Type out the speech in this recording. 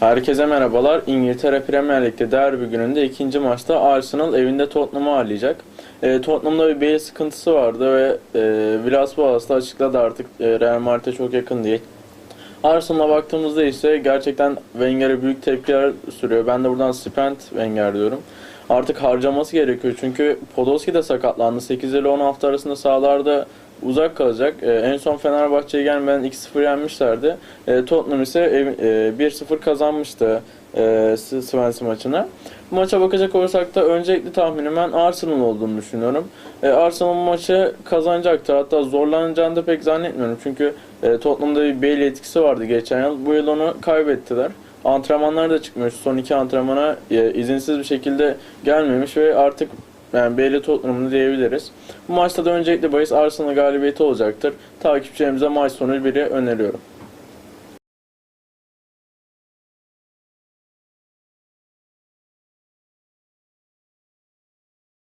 Herkese merhabalar. İngiltere Premier Lig'de derbi gününde ikinci maçta Arsenal evinde Tottenham'ı ağırlayacak. E, Tottenham'da bir bel sıkıntısı vardı ve e, Villas-Boas da açıkladı artık e, Real Madrid'e çok yakın değil. Arsenal'a baktığımızda ise gerçekten Wenger'e büyük tepkiler sürüyor. Ben de buradan spend Wenger diyorum. Artık harcaması gerekiyor çünkü Podolski de sakatlandı. 8 ile 10 hafta arasında sahalarda uzak kalacak. Ee, en son Fenerbahçe'ye gelmeden 2-0 yenmişlerdi. Ee, Tottenham ise e, 1-0 kazanmıştı e, Swansea maçına. Maça bakacak olursak da öncelikli tahminim ben Arsenal olduğunu düşünüyorum. E, Arsenal bu maçı kazanacaktır. Hatta zorlanacağını da pek zannetmiyorum. Çünkü e, Tottenham'da bir Bale etkisi vardı geçen yıl. Bu yıl onu kaybettiler. Antrenmanlar da çıkmış. Son iki antrenmana e, izinsiz bir şekilde gelmemiş ve artık yani Bale Tottenham'ı diyebiliriz. Bu maçta da öncelikle bahis Arsenal galibiyeti olacaktır. Takipçilerimize maç sonu biri öneriyorum.